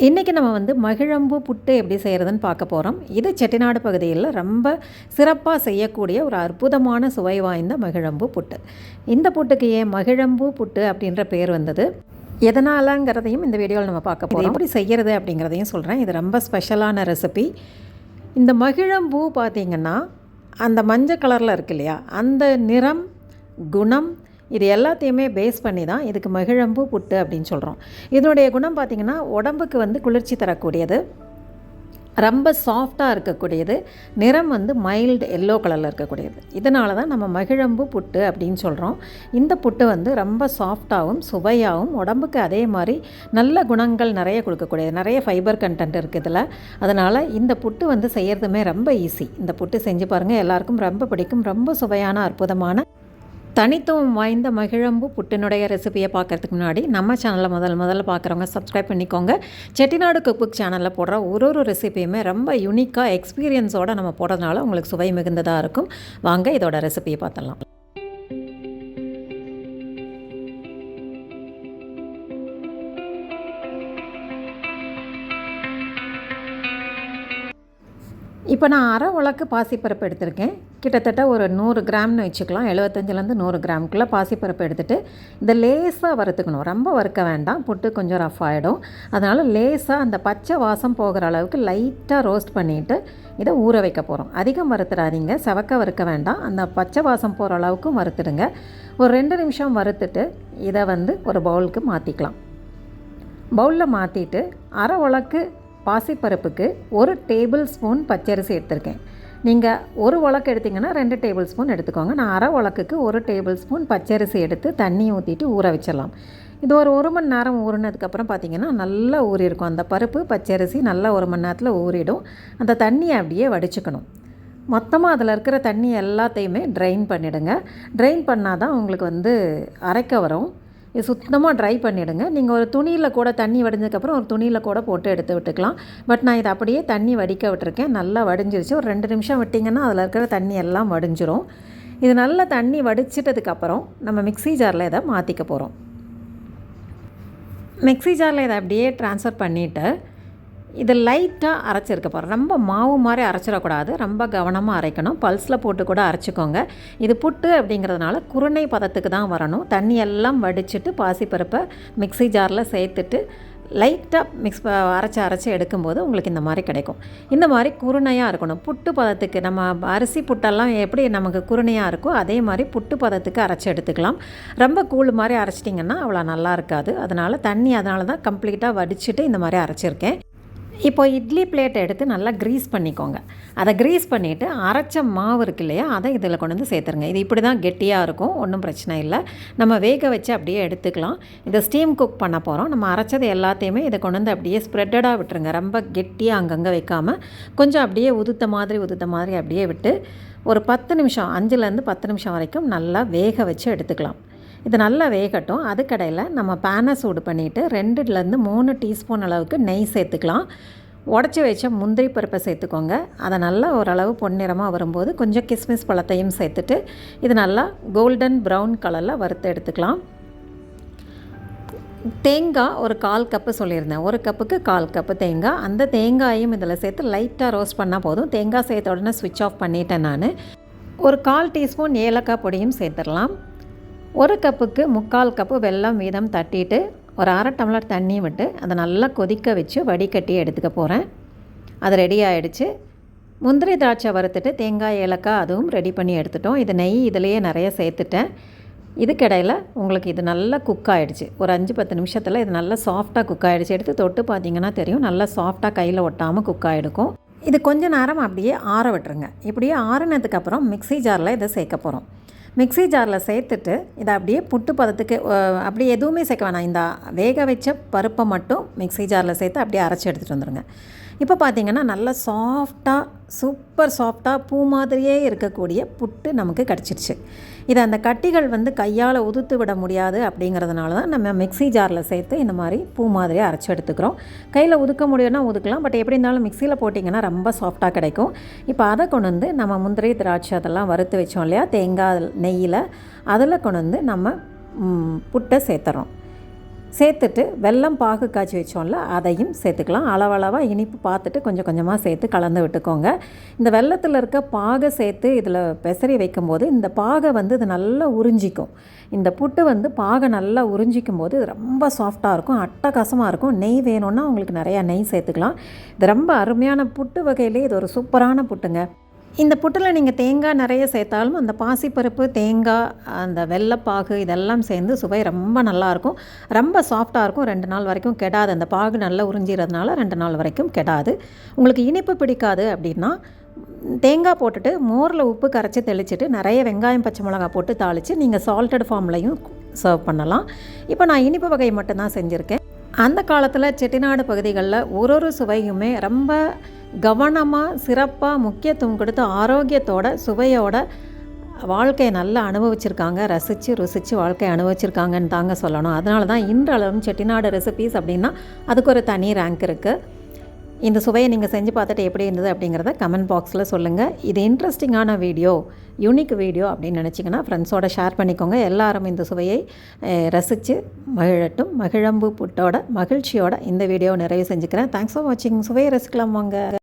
இன்றைக்கி நம்ம வந்து மகிழம்பு புட்டு எப்படி செய்கிறதுன்னு பார்க்க போகிறோம் இது செட்டிநாடு பகுதியில் ரொம்ப சிறப்பாக செய்யக்கூடிய ஒரு அற்புதமான சுவை வாய்ந்த மகிழம்பு புட்டு. இந்த புட்டுக்கு ஏன் மகிழம்பு புட்டு அப்படின்ற பேர் வந்தது? எதனாலங்கிறதையும் இந்த வீடியோவில் நம்ம பார்க்க போகிறோம் எப்படி செய்கிறது அப்படிங்கிறதையும் சொல்கிறேன் இது ரொம்ப ஸ்பெஷலான ரெசிபி. இந்த மகிழம்பூ பார்த்திங்கன்னா அந்த மஞ்சள் கலரில் இருக்கு இல்லையா? அந்த நிறம் குணம் இது எல்லாத்தையுமே பேஸ் பண்ணி தான் இதுக்கு மகிழம்பு புட்டு அப்படின்னு சொல்கிறோம் இதனுடைய குணம் பார்த்திங்கன்னா உடம்புக்கு வந்து குளிர்ச்சி தரக்கூடியது. ரொம்ப சாஃப்டாக இருக்கக்கூடியது. நிறம் வந்து மைல்டு எல்லோ கலரில் இருக்கக்கூடியது. இதனால தான் நம்ம மகிழம்பு புட்டு அப்படின்னு சொல்கிறோம் இந்த புட்டு வந்து ரொம்ப சாஃப்டாகவும் சுவையாகவும் உடம்புக்கு அதே மாதிரி நல்ல குணங்கள் நிறைய கொடுக்கக்கூடியது. நிறைய ஃபைபர் கண்டென்ட் இருக்குது இதில். அதனால் இந்த புட்டு வந்து செய்கிறதுமே ரொம்ப ஈஸி இந்த புட்டு செஞ்சு பாருங்கள் எல்லாருக்கும் ரொம்ப பிடிக்கும். ரொம்ப சுவையான அற்புதமான தனித்துவம் வாய்ந்த மகிழம்பு புட்டினுடைய ரெசிபியை பார்க்குறதுக்கு முன்னாடி நம்ம சேனலை முதல் முதல்ல பார்க்குறவங்க சப்ஸ்கிரைப் பண்ணிக்கோங்க. செட்டிநாடு குக் புக் சேனலில் போடுற ஒரு ஒரு ரெசிபியுமே ரொம்ப யூனிக்காக எக்ஸ்பீரியன்ஸோடு நம்ம போடுறதுனால உங்களுக்கு சுவை மிகுந்ததாக இருக்கும். வாங்க இதோட ரெசிபியை பார்த்துடலாம். இப்போ நான் அரை உலக்கு பாசிப்பருப்பு எடுத்திருக்கேன். கிட்டத்தட்ட ஒரு நூறு கிராம்னு வச்சுக்கலாம். எழுபத்தஞ்சிலேருந்து நூறு கிராம்குள்ளே பாசிப்பருப்பு எடுத்துகிட்டு இதை லேசாக வறுத்துக்கணும். ரொம்ப வறுக்க வேண்டாம். புட்டு கொஞ்சம் ரஃப் ஆகிடும் அதனால் லேசாக அந்த பச்சை வாசம் போகிற அளவுக்கு லைட்டாக ரோஸ்ட் பண்ணிவிட்டு இதை ஊற வைக்க போகிறோம் அதிகம் வறுத்துடாதீங்க செவக்க வறுக்க வேண்டாம். அந்த பச்சை வாசம் போகிற அளவுக்கும் வறுத்துடுங்க. ஒரு ரெண்டு நிமிஷம் வறுத்துட்டு இதை வந்து ஒரு பவுலுக்கு மாற்றிக்கலாம் பவுலில் மாற்றிட்டு அரை உலக்கு பாசிப்பருப்புக்கு ஒரு டேபிள் ஸ்பூன் பச்சரிசி எடுத்திருக்கேன். நீங்கள் ஒரு உலக்கு எடுத்திங்கன்னா ரெண்டு டேபிள் ஸ்பூன் எடுத்துக்கோங்க. நான் அரை உலக்குக்கு ஒரு டேபிள் ஸ்பூன் பச்சரிசி எடுத்து தண்ணி ஊற்றிட்டு ஊற வச்சிடலாம். இது ஒரு ஒரு மணி நேரம் ஊறினதுக்கப்புறம் பார்த்திங்கன்னா நல்லா ஊறியிருக்கும். அந்த பருப்பு பச்சரிசி நல்லா ஒரு மணி நேரத்தில் ஊறிடும். அந்த தண்ணியை அப்படியே வடிச்சுக்கணும். மொத்தமாக அதில் இருக்கிற தண்ணி எல்லாத்தையுமே ட்ரைன் பண்ணிவிடுங்க ட்ரைன் பண்ணால் தான் உங்களுக்கு வந்து அரைக்க வரும். இது சுத்தமாக ட்ரை பண்ணிவிடுங்க நீங்கள் ஒரு துணியில் கூட தண்ணி வடிஞ்சதுக்கப்புறம் ஒரு துணியில் கூட போட்டு எடுத்து விட்டுக்கலாம். பட் நான் இதை அப்படியே தண்ணி வடிக்க விட்டுருக்கேன். நல்லா வடிஞ்சிருச்சு. ஒரு ரெண்டு நிமிஷம் விட்டிங்கன்னா அதில் இருக்கிற தண்ணி எல்லாம் வடிஞ்சிரும். இது நல்லா தண்ணி வடிச்சிட்டதுக்கப்புறம் நம்ம மிக்சி ஜாரில் இதை மாற்றிக்க போகிறோம் மிக்சி ஜாரில் இதை அப்படியே ட்ரான்ஸ்ஃபர் பண்ணிவிட்டு இது லைட்டாக அரைச்சிருக்க போகிறோம் ரொம்ப மாவு மாதிரி அரைச்சிடக்கூடாது. ரொம்ப கவனமாக அரைக்கணும். பல்ஸில் போட்டு கூட அரைச்சிக்கோங்க. இது புட்டு அப்படிங்கிறதுனால குருணை பதத்துக்கு தான் வரணும். தண்ணி எல்லாம் வடிச்சிட்டு பாசிப்பருப்பை மிக்சி ஜாரில் சேர்த்துட்டு லைட்டாக மிக்ஸ் அரைச்சி அரைச்சி எடுக்கும்போது உங்களுக்கு இந்த மாதிரி கிடைக்கும். இந்த மாதிரி குருணையாக இருக்கணும். புட்டு பதத்துக்கு நம்ம அரிசி புட்டெல்லாம் எப்படி நமக்கு குருணையாக இருக்கோ அதே மாதிரி புட்டு பதத்துக்கு அரைச்சி எடுத்துக்கலாம். ரொம்ப கூழ் மாதிரி அரைச்சிட்டிங்கன்னா அவ்வளோ நல்லா இருக்காது. அதனால் தண்ணி அதனால தான் கம்ப்ளீட்டாக வடிச்சிட்டு இந்த மாதிரி அரைச்சிருக்கேன். இப்போ இட்லி பிளேட்டை எடுத்து நல்லா க்ரீஸ் பண்ணிக்கோங்க. அதை க்ரீஸ் பண்ணிவிட்டு அரைச்ச மாவு இருக்கு இல்லையா அதை இதில் கொண்டு வந்து சேர்த்துருங்க. இது இப்படி தான் கெட்டியாக இருக்கும் ஒன்றும் பிரச்சனை இல்லை. நம்ம வேக வச்சு அப்படியே எடுத்துக்கலாம். இதை ஸ்டீம் குக் பண்ண போகிறோம் நம்ம அரைச்சது எல்லாத்தையுமே இதை கொண்டு வந்து அப்படியே ஸ்ப்ரெட்டடாக விட்டுருங்க. ரொம்ப கெட்டியாக அங்கங்கே வைக்காமல் கொஞ்சம் அப்படியே உதுத்த மாதிரி உதுத்த மாதிரி அப்படியே விட்டு ஒரு பத்து நிமிஷம் அஞ்சுலேருந்து பத்து நிமிஷம் வரைக்கும் நல்லா வேக வச்சு எடுத்துக்கலாம். இது நல்லா வேகட்டும். அதுக்கடையில் நம்ம பேனை சூடு பண்ணிவிட்டு ரெண்டுலேருந்து மூணு டீஸ்பூன் அளவுக்கு நெய் சேர்த்துக்கலாம். உடச்சி வச்ச முந்திரி பருப்பை சேர்த்துக்கோங்க. அதை நல்லா ஓரளவு பொன்னிறமாக வரும்போது கொஞ்சம் கிஸ்மிஸ் பழத்தையும் சேர்த்துட்டு இது நல்லா கோல்டன் ப்ரௌன் கலரில் வறுத்து எடுத்துக்கலாம். தேங்காய் ஒரு கால் கப்பு சொல்லியிருந்தேன். ஒரு கப்புக்கு கால் கப்பு தேங்காய். அந்த தேங்காயும் இதில் சேர்த்து லைட்டாக ரோஸ்ட் பண்ணால் போதும். தேங்காய் சேர்த்த உடனே ஸ்விட்ச் ஆஃப் பண்ணிட்டேன் நான். ஒரு கால் டீஸ்பூன் ஏலக்காய் பொடியும் சேர்த்துடலாம். ஒரு கப்புக்கு முக்கால் கப்பு வெல்லம் வீதம் தட்டிட்டு ஒரு அரை டம்ளர் தண்ணி விட்டு அதை நல்லா கொதிக்க வச்சு வடிகட்டி எடுத்துக்க போகிறேன் அது ரெடி ஆகிடுச்சு முந்திரி திராட்சை வறுத்துட்டு தேங்காய் ஏலக்காய் அதுவும் ரெடி பண்ணி எடுத்துட்டோம். இது நெய் இதிலையே நிறைய சேர்த்துட்டேன். இதுக்கிடையில் உங்களுக்கு இது நல்லா குக் ஆகிடுச்சு ஒரு அஞ்சு பத்து நிமிஷத்தில் இது நல்லா சாஃப்டாக குக் ஆகிடுச்சு எடுத்து தொட்டு பார்த்தீங்கன்னா தெரியும். நல்லா சாஃப்டாக கையில் ஒட்டாமல் குக் ஆகிடுக்கும் இது கொஞ்ச நேரம் அப்படியே ஆற விட்டுருங்க. இப்படியே ஆறினதுக்கப்புறம் மிக்சி ஜாரில் இதை சேர்க்க போகிறோம் மிக்சி ஜாரில் சேர்த்துட்டு இதை அப்படியே புட்டு பதத்துக்கு அப்படி எதுவுமே சேர்க்க வேணாம். இந்த வேக வச்ச பருப்பை மட்டும் மிக்சி ஜாரில் சேர்த்து அப்படியே அரைச்சி எடுத்துகிட்டு வந்துடுங்க இப்போ பார்த்தீங்கன்னா நல்லா சாஃப்டாக சூப்பர் சாஃப்டாக பூ மாதிரியே இருக்கக்கூடிய புட்டு நமக்கு கிடச்சிருச்சு. இதை அந்த கட்டிகள் வந்து கையால் உதுத்து விட முடியாது அப்படிங்கிறதுனால தான் நம்ம மிக்சி ஜாரில் சேர்த்து இந்த மாதிரி பூ மாதிரியே அரைச்சி எடுத்துக்கிறோம். கையில் உதுக்க முடியும்னா உதுக்கலாம் பட் எப்படி இருந்தாலும் மிக்சியில் போட்டிங்கன்னா ரொம்ப சாஃப்டாக கிடைக்கும். இப்போ அதை கொண்டு வந்து நம்ம முந்திரி திராட்சை அதெல்லாம் வறுத்து வச்சோம் இல்லையா தேங்காய் நெய்யில் அதில் கொண்டு வந்து நம்ம புட்டை சேர்த்துறோம். சேர்த்துட்டு வெல்லம் பாகு காய்ச்சி வச்சோம்ல அதையும் சேர்த்துக்கலாம். அளவளவாக இனிப்பு பார்த்துட்டு கொஞ்சம் கொஞ்சமாக சேர்த்து கலந்து விட்டுக்கோங்க. இந்த வெள்ளத்தில் இருக்க பாகை சேர்த்து இதில் பெசரி வைக்கும்போது இந்த பாகை வந்து இது நல்லா உறிஞ்சிக்கும். இந்த புட்டு வந்து பாகை நல்லா உறிஞ்சிக்கும் போது இது ரொம்ப சாஃப்டாக இருக்கும் அட்டகாசமாக இருக்கும். நெய் வேணும்னா உங்களுக்கு நிறையா நெய் சேர்த்துக்கலாம். இது ரொம்ப அருமையான புட்டு வகையிலே இது ஒரு சூப்பரான புட்டுங்க. இந்த புட்டில் நீங்கள் தேங்காய் நிறைய சேர்த்தாலும் அந்த பாசிப்பருப்பு தேங்காய் அந்த வெள்ளைப்பாகு இதெல்லாம் சேர்ந்து சுவை ரொம்ப நல்லாயிருக்கும் ரொம்ப சாஃப்டாக இருக்கும். ரெண்டு நாள் வரைக்கும் கெடாது. அந்த பாகு நல்லா உறிஞ்சிறதுனால ரெண்டு நாள் வரைக்கும் கெடாது. உங்களுக்கு இனிப்பு பிடிக்காது அப்படின்னா தேங்காய் போட்டுட்டு மோரில் உப்பு கரைச்சி தெளிச்சிட்டு நிறைய வெங்காயம் பச்சை மிளகா போட்டு தாளித்து நீங்கள் சால்ட்டட் ஃபார்ம்லையும் சர்வ் பண்ணலாம். இப்போ நான் இனிப்பு வகை மட்டும்தான் செஞ்சுருக்கேன். அந்த காலத்தில் செட்டிநாடு பகுதிகளில் ஒரு ஒரு சுவையுமே ரொம்ப கவனமாக சிறப்பாக முக்கியத்துவம் கொடுத்து ஆரோக்கியத்தோட சுவையோட வாழ்க்கையை நல்லா அனுபவிச்சிருக்காங்க. ரசித்து ருசித்து வாழ்க்கையை அனுபவிச்சிருக்காங்கன்னு தாங்க சொல்லணும். அதனால தான் இன்றளவும் செட்டிநாடு ரெசிபீஸ் அப்படின்னா அதுக்கு ஒரு தனி ரேங்க் இருக்குது இந்த சுவையை நீங்கள் செஞ்சு பார்த்துட்டு எப்படி இருந்தது அப்படிங்கிறத கமெண்ட் பாக்ஸில் சொல்லுங்கள் இது இன்ட்ரெஸ்டிங்கான வீடியோ யூனிக் வீடியோ அப்படின்னு நினச்சிங்கன்னா ஃப்ரெண்ட்ஸோட ஷேர் பண்ணிக்கோங்க. எல்லாரும் இந்த சுவையை ரசித்து மகிழட்டும். மகிழம்பு புட்டோட மகிழ்ச்சியோட இந்த வீடியோ நிறைவு செஞ்சுக்கிறேன். தேங்க்ஸ் ஃபார் வாட்சிங் சுவையை ரசிக்கலாம் வாங்க.